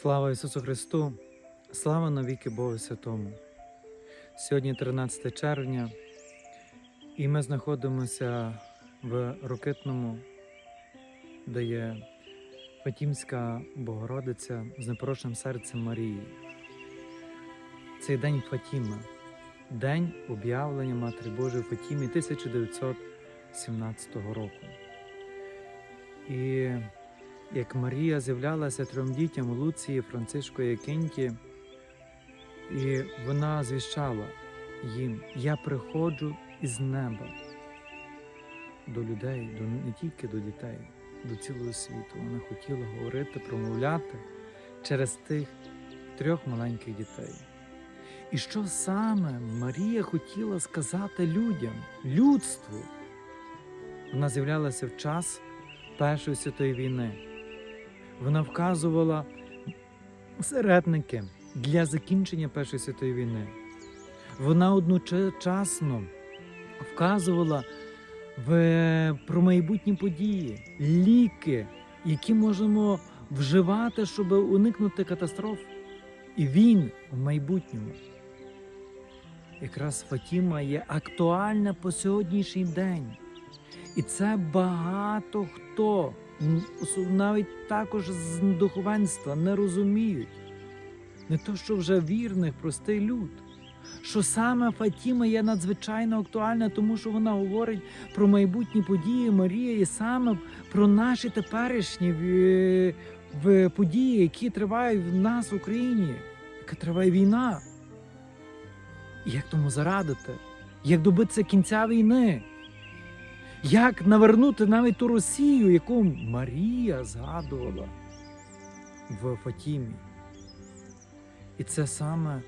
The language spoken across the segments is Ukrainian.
Слава Ісусу Христу! Слава навіки Богу Святому! Сьогодні 13 червня, і ми знаходимося в Рокитному, де є Фатімська Богородиця з непорочним серцем Марії. Цей день Фатіма, день об'явлення Матері Божої Фатімі 1917 року. І як Марія з'являлася трьом дітям Луції, Францишко і Кенті, і вона звіщала їм: Я приходжу із неба до людей, до, не тільки до дітей, до цілого світу. Вона хотіла говорити, промовляти через тих трьох маленьких дітей. І що саме Марія хотіла сказати людям, людству? Вона з'являлася в час Першої святої війни. Вона вказувала середники для закінчення Першої святої війни. Вона одночасно вказувала в, про майбутні події, ліки, які можемо вживати, щоб уникнути катастроф і війн в майбутньому. Якраз Фатіма є актуальна по сьогоднішній день. І це багато хто, навіть також з духовенства, не розуміють. Не то, що вже вірних, простий люд. Що саме Фатіма є надзвичайно актуальна, тому що вона говорить про майбутні події Марії, і саме про наші теперішні в події, які тривають в нас в Україні, яка триває війна. І як тому зарадити? Як добитися кінця війни? Як навернути навіть ту Росію, яку Марія згадувала в Фатімі? І це саме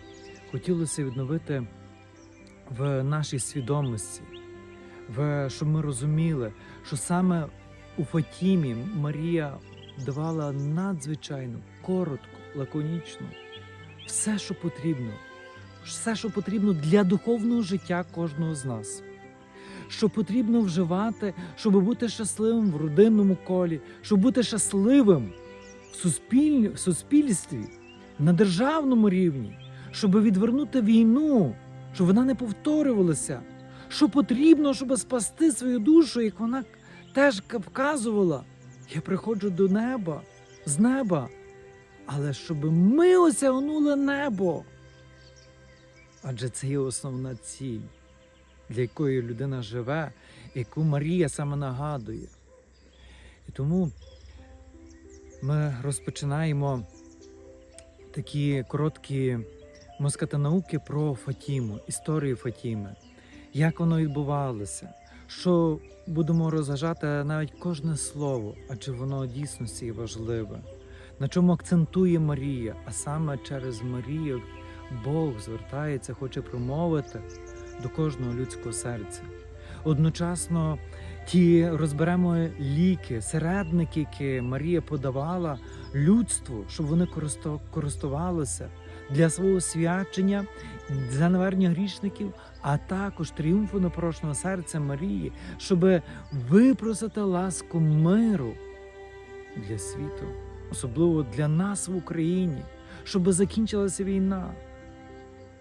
хотілося відновити в нашій свідомості, в, щоб ми розуміли, що саме у Фатімі Марія давала надзвичайно коротко, лаконічно все, що потрібно, все, що потрібно для духовного життя кожного з нас що потрібно вживати, щоб бути щасливим в родинному колі, щоб бути щасливим в, суспіль... в суспільстві, на державному рівні, щоб відвернути війну, щоб вона не повторювалася. Що потрібно, щоб спасти свою душу, як вона теж вказувала. Я приходжу до неба, з неба, але щоб ми осягнули небо. Адже це є основна ціль для якої людина живе, яку Марія саме нагадує. І тому ми розпочинаємо такі короткі можна науки про Фатіму, історію Фатіми, як воно відбувалося, що будемо розважати навіть кожне слово, адже воно дійсності є важливе. На чому акцентує Марія, а саме через Марію Бог звертається, хоче промовити до кожного людського серця. Одночасно ті розберемо ліки, середники, які Марія подавала людству, щоб вони користувалися для свого свячення, для навернення грішників, а також тріумфу непорочного серця Марії, щоб випросити ласку миру для світу, особливо для нас в Україні, щоб закінчилася війна.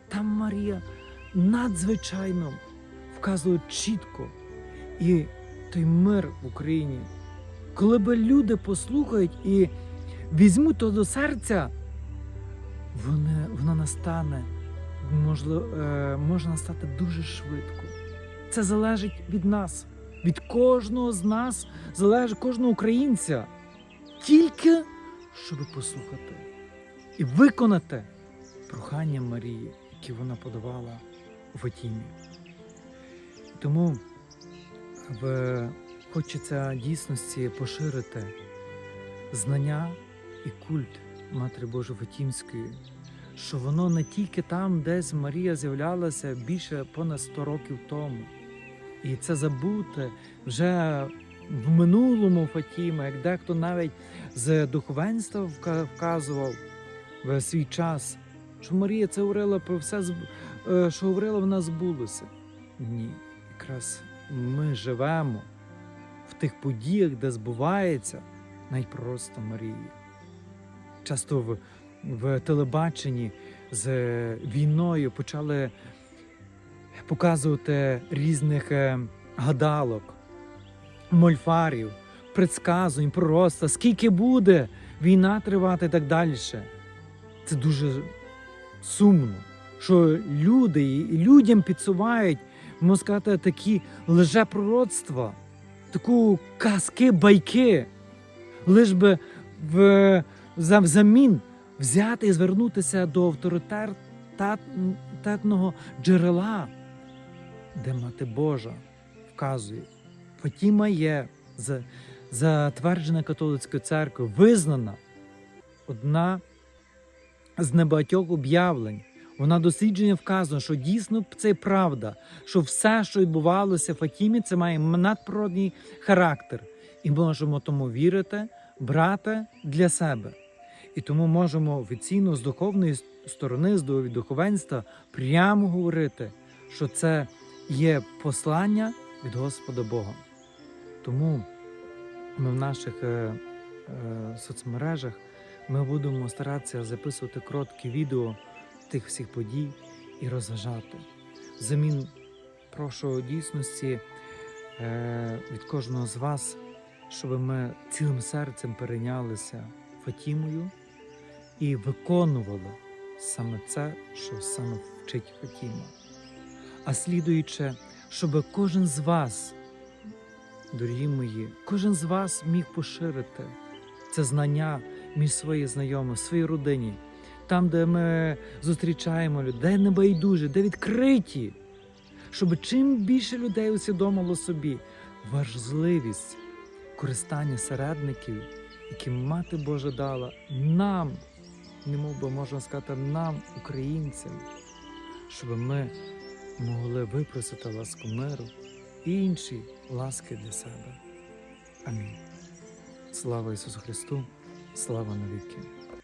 Там Марія надзвичайно вказує чітко і той мир в Україні. Коли би люди послухають і візьмуть то до серця, вони, вона настане, можливо, е, може настати дуже швидко. Це залежить від нас, від кожного з нас, залежить кожного українця. Тільки щоб послухати і виконати прохання Марії, які вона подавала Фатімі. Тому в, хочеться дійсності поширити знання і культ Матері Божої Фатімської, що воно не тільки там, десь Марія з'являлася більше понад 100 років тому. І це забути вже в минулому Фатіма, як дехто навіть з духовенства вказував в свій час, що Марія це говорила про все, що говорила, вона збулося. Ні, якраз ми живемо в тих подіях, де збувається найпросто Марії. Часто в в телебаченні з війною почали показувати різних е, гадалок, мольфарів, предсказувань, пророцтва, скільки буде війна тривати і так далі. Це дуже сумно, що люди людям підсувають, можна сказати, такі лжепророцтва, таку казки, байки, лиш би в, взамін взяти і звернутися до авторитетного джерела, де Мати Божа вказує. Фатіма є за- затверджена католицькою церквою, визнана одна з небагатьох об'явлень. Вона дослідження вказано, що дійсно це правда, що все, що відбувалося в Фатімі, це має надприродний характер. І можемо тому вірити, брати для себе. І тому можемо офіційно з духовної сторони, з духовенства, прямо говорити, що це є послання від Господа Бога. Тому ми в наших е, е, соцмережах ми будемо старатися записувати короткі відео тих всіх подій і розважати. Взамін прошу дійсності е, від кожного з вас, щоб ми цілим серцем перейнялися Фатімою і виконували саме це, що саме вчить Фатіма. А слідуючи, щоб кожен з вас, дорогі мої, кожен з вас міг поширити це знання між своїми знайомими, своїй родині, там, де ми зустрічаємо людей, де небайдужі, де відкриті, щоб чим більше людей усвідомило собі важливість користання середників, які мати Божа дала нам, немов би можна сказати, нам, українцям, щоб ми могли випросити ласку миру і інші ласки для себе. Амінь. Слава Ісусу Христу, слава навіки.